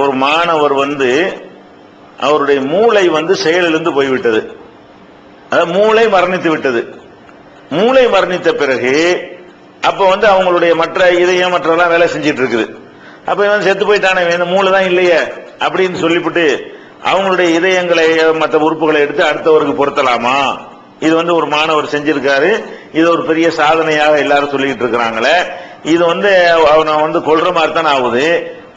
ஒரு மாணவர் வந்து அவருடைய மூளை வந்து செயலிழந்து போய்விட்டது. அதாவது மூளை மரணித்து விட்டது. மூளை மரணித்த பிறகு அப்ப வந்து அவங்களுடைய மற்ற இதயம் மற்றெல்லாம் வேலை செஞ்சிட்டு இருக்குது அப்ப இவன் செத்து போயிட்டானே இந்த மூளை தான் இல்லையே அப்படின்னு சொல்லிவிட்டு அவங்களுடைய இதயங்களை மற்ற உறுப்புகளை எடுத்து அடுத்தவருக்கு பொருத்தலாமா? இது வந்து ஒரு மாணவர் செஞ்சிருக்காரு. இது ஒரு பெரிய சாதனையாக எல்லாரும் சொல்லிட்டு இருக்கிறாங்களே. இது வந்து அவனை வந்து கொள்ற மாதிரி தான் ஆகுது.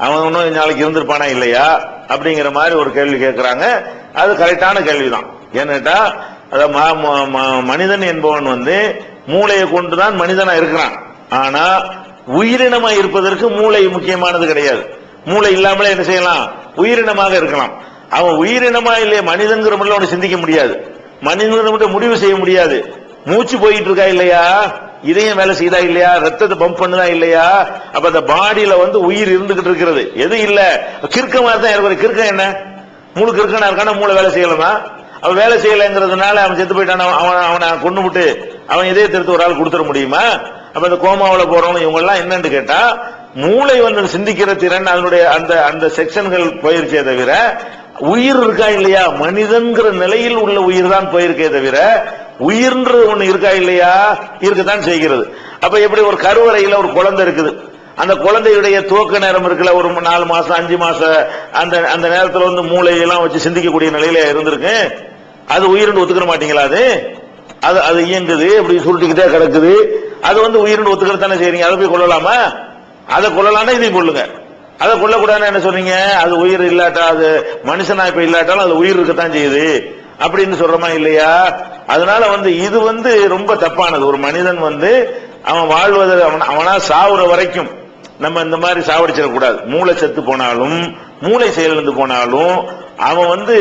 அவன் இன்னும் நாளைக்கு இருந்திருப்பானா இல்லையா? அப்படிங்கிற மாதிரி ஒரு கேள்வி கேட்குறாங்க அது கரெக்டான கேள்விதான். ஏன்னுட்டா அத ம- ம- மனிதன் என்பவன் வந்து மூளையை கொண்டுதான் மனிதனா இருக்கிறான். ஆனா உயிரினமா இருப்பதற்கு மூளை முக்கியமானது கிடையாது. மூளை இல்லாமலே என்ன செய்யலாம்? உயிரினமாக இருக்கலாம். அவன் உயிரினமா இல்லையே மனிதன்கிற முறையில் அவனை சிந்திக்க முடியாது. மனிதன் மட்டும் முடிவு செய்ய முடியாது. மூச்சு போயிட்டு இருக்கா இல்லையா? இதயம் வேலை செய்தா இல்லையா? ரத்தத்தை பம்ப் பண்ணுதா இல்லையா? அப்ப அந்த பாடியில வந்து உயிர் இருந்துகிட்டு இருக்கிறது. எது இல்ல? கிறுக்கமா தான் இருக்கிற கிறுக்கம் என்ன? மூளை கிறுக்கனா இருக்கானா? மூளை வேலை செய்யலமா அவன் வேலை செய்யலைங்கிறதுனால அவன் செத்து போயிட்டான்? அவன் அவனை கொண்டு விட்டு அவன் இதயத்தை எடுத்து ஒரு ஆள் கொடுத்துட முடியுமா? அப்ப இந்த கோமாவில் போறவங்க இவங்க எல்லாம் என்னன்னு கேட்டா மூளை வந்து சிந்திக்கிற திறன் அதனுடைய அந்த அந்த செக்ஷன்கள் போயிருச்சே தவிர உயிர் இருக்கா இல்லையா? மனிதன்கிற நிலையில் உள்ள உயிர் தான் போயிருக்கே தவிர உயிர்ன்றது ஒண்ணு இருக்கா இல்லையா? இருக்கத்தான் செய்கிறது. அப்ப எப்படி ஒரு கருவறையில ஒரு குழந்தை இருக்குது? அந்த குழந்தையுடைய துவக்க நேரம் இருக்குல்ல ஒரு நாலு மாசம் அஞ்சு மாசம் அந்த அந்த நேரத்துல வந்து மூளையெல்லாம் வச்சு சிந்திக்கக்கூடிய நிலையில இருந்திருக்கு. அது உயிரின்னு ஒத்துக்கிற மாட்டீங்களா அது? அது அது இயங்குது இப்படி சுருட்டிக்கிட்டே கிடக்குது. அது வந்து உயிர்னு ஒத்துக்கிற தானே செய்றீங்க? அதை போய் கொள்ளலாமா அதை கொள்ளலாம்னா இதையும் கொள்ளுங்க அதை கொள்ளக்கூடாதுன்னு என்ன சொன்னீங்க? அது உயிர் இல்லாட்டா அது மனுஷனா இப்ப இல்லாட்டாலும் அது உயிர் இருக்கத்தான் செய்யுது. அப்படின்னு சொல்றோமா இல்லையா? அதனால வந்து இது வந்து ரொம்ப தப்பானது. ஒரு மனிதன் வந்து அவன் வாழ்வது அவன் அவனா சாவுற வரைக்கும் நம்ம இந்த மாதிரி சாவடிச்சிடக்கூடாது மூளை செத்து போனாலும் மூளை செயலிழந்து போனாலும் அவன் வந்து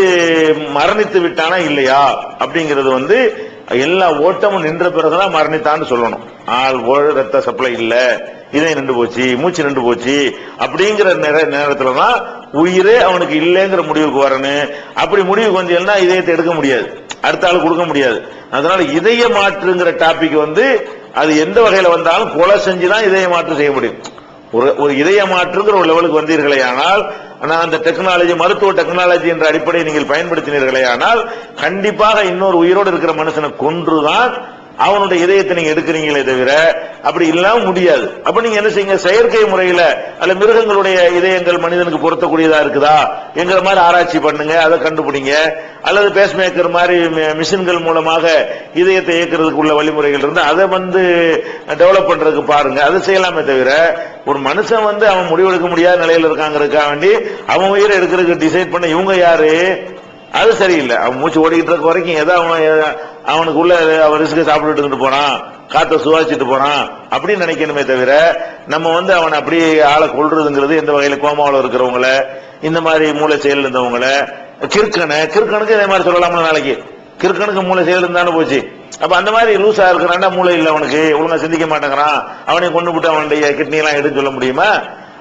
மரணித்து விட்டானா இல்லையா? அப்படிங்கிறது வந்து எல்லா ஓட்டமும் நின்ற பிறகுதான் மரணித்தான்னு சொல்லணும். ஆள் ஓ- ரத்த சப்ளை இல்ல. இதயம் நின்று போச்சு மூச்சு நின்று போச்சு அப்படிங்கிற நேர- நேரத்துல தான் உயிரே அவனுக்கு இல்லைங்கிற முடிவுக்கு வரணும். அப்படி முடிவுக்கு வந்தீங்கன்னா இதயத்தை எடுக்க முடியாது. அடுத்த ஆள் கொடுக்க முடியாது. அதனால இதய மாற்றுங்கிற டாபிக் வந்து அது எந்த வகையில வந்தாலும் கொலை செஞ்சுதான் இதய மாற்று செய்ய முடியும். ஒரு ஒரு இதய மாற்றுங்கிற ஒரு லெவலுக்கு வந்தீர்களே ஆனால் ஆனால் அந்த டெக்னாலஜி மருத்துவ டெக்னாலஜி என்ற அடிப்படையை நீங்கள் பயன்படுத்தினீர்களே ஆனால் கண்டிப்பாக இன்னொரு உயிரோடு இருக்கிற மனுஷனை கொன்றுதான் அவனுடைய இதயத்தை நீங்க எடுக்கிறீங்களே தவிர அப்படி இல்லாம முடியாது. அப்ப நீங்க என்ன செய்யுங்க? செயற்கை முறையில அல்ல மிருகங்களுடைய இதயங்கள் மனிதனுக்கு பொருத்தக்கூடியதா இருக்குதா? எங்கிற மாதிரி ஆராய்ச்சி பண்ணுங்க அதை கண்டுபிடிங்க. அல்லது பேஸ் மேக்கர் மாதிரி மிஷின்கள் மூலமாக இதயத்தை இயக்கிறதுக்கு உள்ள வழிமுறைகள் இருந்து அதை வந்து டெவலப் பண்றதுக்கு பாருங்க. அதை செய்யலாமே தவிர ஒரு மனுஷன் வந்து அவன் முடிவெடுக்க முடியாத நிலையில இருக்காங்கிறதுக்காக வேண்டி அவன் உயிரை எடுக்கிறதுக்கு டிசைட் பண்ண இவங்க யாரு? அது சரியில்லை. அவன் மூச்சு ஓடிக்கிட்டு இருக்க வரைக்கும் ஏதோ அவன் எ- அவனுக்கு உள்ள அவன் ரிஸ்க் சாப்பிட்டுட்டு இருந்துட்டு போனான். காத்த சுவாசிட்டு போனான். அப்படின்னு நினைக்கணுமே தவிர நம்ம வந்து அவன் அப்படியே ஆளை கொள்றதுங்கிறது எந்த வகையில கோமாவில் இருக்கிறவங்கள இந்த மாதிரி மூளை செயல் இருந்தவங்கள கிற்கனை கிறுக்கனுக்கு இதே மாதிரி சொல்லலாம்ல நாளைக்கு. கிறுக்கனுக்கு மூளை செயல் இருந்தானே போச்சு. அப்ப அந்த மாதிரி லூசா இருக்கிறான்டா மூளை இல்லை அவனுக்கு. ஒழுங்கா சிந்திக்க மாட்டேங்கிறான். அவனை கொண்டு விட்டு அவனுடைய கிட்னி எல்லாம் எடுத்து சொல்ல முடியுமா?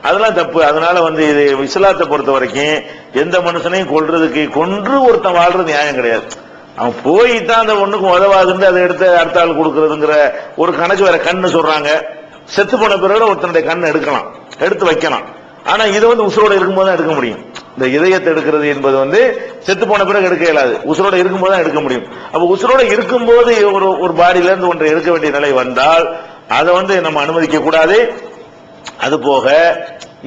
அதெல்லாம் தப்பு. அதனால வந்து இது இஸ்லாத்தை பொறுத்த வரைக்கும் எந்த மனுஷனையும் கொள்றதுக்கு கொன்று ஒருத்தன் வாழ்றது நியாயம் கிடையாது. அவன் போயிட்டான் அந்த ஒண்ணுக்கும் உதவாதுன்னு அதை எடுத்து அடுத்த ஆள் கொடுக்கறதுங்கிற ஒரு கணக்கு வேற கண்ணு சொல்றாங்க. செத்து போன பிறகு ஒருத்தனுடைய கண் எடுக்கலாம். எடுத்து வைக்கலாம். ஆனா இதை வந்து உசுரோட இருக்கும்போது தான் எடுக்க முடியும். இந்த இதயத்தை எடுக்கிறது என்பது வந்து செத்து போன பிறகு எடுக்க இயலாது. உசுரோட இருக்கும்போது தான் எடுக்க முடியும். அப்ப உசுரோட இருக்கும்போது ஒரு ஒரு பாடியில இருந்து ஒன்றை எடுக்க வேண்டிய நிலை வந்தால் அதை வந்து நம்ம அனுமதிக்க கூடாது. அது போக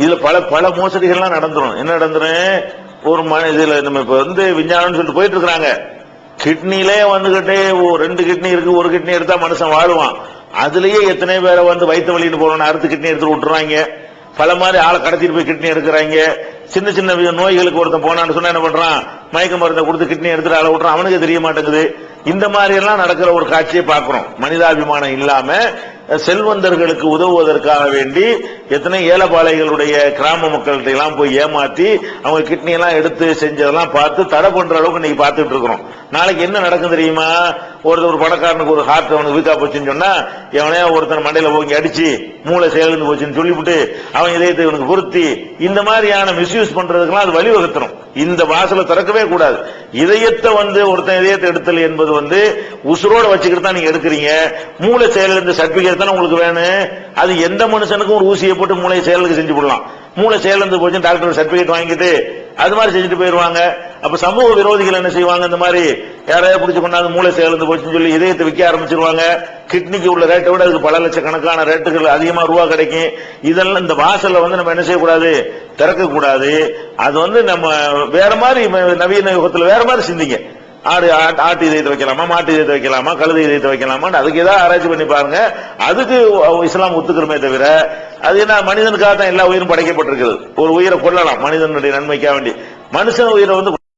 இதுல பல பல மோசடிகள்லாம் நடந்துடும் என்ன நடந்துடும் ஒரு மன இதுல நம்ம இப்ப வந்து விஞ்ஞானம்னு சொல்லிட்டு போயிட்டு இருக்கிறாங்க. கிட்னிலே வந்துகிட்டே ஓ, ரெண்டு கிட்னி இருக்கு ஒரு கிட்னி எடுத்தா மனுஷன் வாழுவான். அதுலயே எத்தனை பேரை வந்து வயிற்று வலின்னு போறோம்னு அறுத்து கிட்னி எடுத்துட்டு விட்டுறாங்க. பல மாதிரி ஆளை கடத்திட்டு போய் கிட்னி எடுக்கிறாங்க. சின்ன சின்ன நோய்களுக்கு ஒருத்தன் போனான்னு சொன்னா என்ன பண்றான்? மயக்க மருந்தை கொடுத்து கிட்னி எடுத்துட்டு ஆளை விட்டுறான். அவனுக்கு தெரிய மாட்டேங்குது. இந்த மாதிரி எல்லாம் நடக்கிற ஒரு காட்சியை பார்க்கிறோம். மனிதாபிமானம் இல்லாம செல்வந்தர்களுக்கு உதவுவதற்காக வேண்டி எத்தனை ஏலபாளைகளுடைய கிராம மக்கள்கிட்ட எல்லாம் போய் ஏமாத்தி அவங்க கிட்னி எல்லாம் எடுத்து செஞ்சதெல்லாம் பார்த்து தடை பண்ற அளவுக்கு இன்னைக்கு பார்த்துட்டு இருக்கிறோம். நாளைக்கு என்ன நடக்கும் தெரியுமா? ஒருத்தர் ஒரு பணக்காரனுக்கு ஒரு ஹார்ட் அவனுக்கு வீக்கா போச்சுன்னு சொன்னா எவனையா ஒருத்தன் மண்டையில போய் அடிச்சு மூளை செயலிருந்து போச்சுன்னு சொல்லிவிட்டு அவன் இதயத்தை இவனுக்கு பொருத்தி இந்த மாதிரியான மிஸ்யூஸ் பண்றதுக்கெல்லாம் அது வழிவகுத்துரும். இந்த வாசலை திறக்கவே கூடாது. இதயத்தை வந்து ஒருத்தன் இதயத்தை எடுத்தல் என்பது வந்து உசுரோட வச்சுக்கிட்டு தான் நீங்க எடுக்கிறீங்க. மூளை செயலிருந்து சர்டிபிகேட் தானே உங்களுக்கு வேணும். அது எந்த மனுஷனுக்கும் ஒரு ஊசியை போட்டு மூளை செயலுக்கு செஞ்சு விடலாம். மூளை செயலிருந்து போச்சு டாக்டர் சர்டிபிகேட் வாங்கிட்டு அது மாதிரி செஞ்சுட்டு போயிருவாங்க. அப்ப சமூக விரோதிகள் என்ன செய்வாங்க? இந்த மாதிரி யாரையா பிடிச்சு கொண்டாந்து மூளை செயலிழந்து போச்சுன்னு சொல்லி இதயத்தை விற்க ஆரம்பிச்சிருவாங்க. கிட்னிக்கு உள்ள ரேட்டை விட அதுக்கு பல லட்சக்கணக்கான ரேட்டுகள் அதிகமா ரூபா கிடைக்கும். இதெல்லாம் இந்த வாசல்ல வந்து நம்ம என்ன செய்யக்கூடாது? திறக்க கூடாது அது வந்து நம்ம வேற மாதிரி நவீன யுகத்துல வேற மாதிரி சிந்திங்க. ஆடு ஆட்டு இதயத்தை வைக்கலாமா? மாட்டு இதயத்தை வைக்கலாமா? கழுது இதயத்தை வைக்கலாமா அதுக்கு ஏதாவது ஆராய்ச்சி பண்ணி பாருங்க. அதுக்கு இஸ்லாம் ஒத்துக்கிறமே தவிர அது என்ன மனிதனுக்காக தான் எல்லா உயிரும் படைக்கப்பட்டிருக்குது. ஒரு உயிரை கொள்ளலாம் மனிதனுடைய நன்மைக்காக வேண்டி. மனுஷன் உயிரை வந்து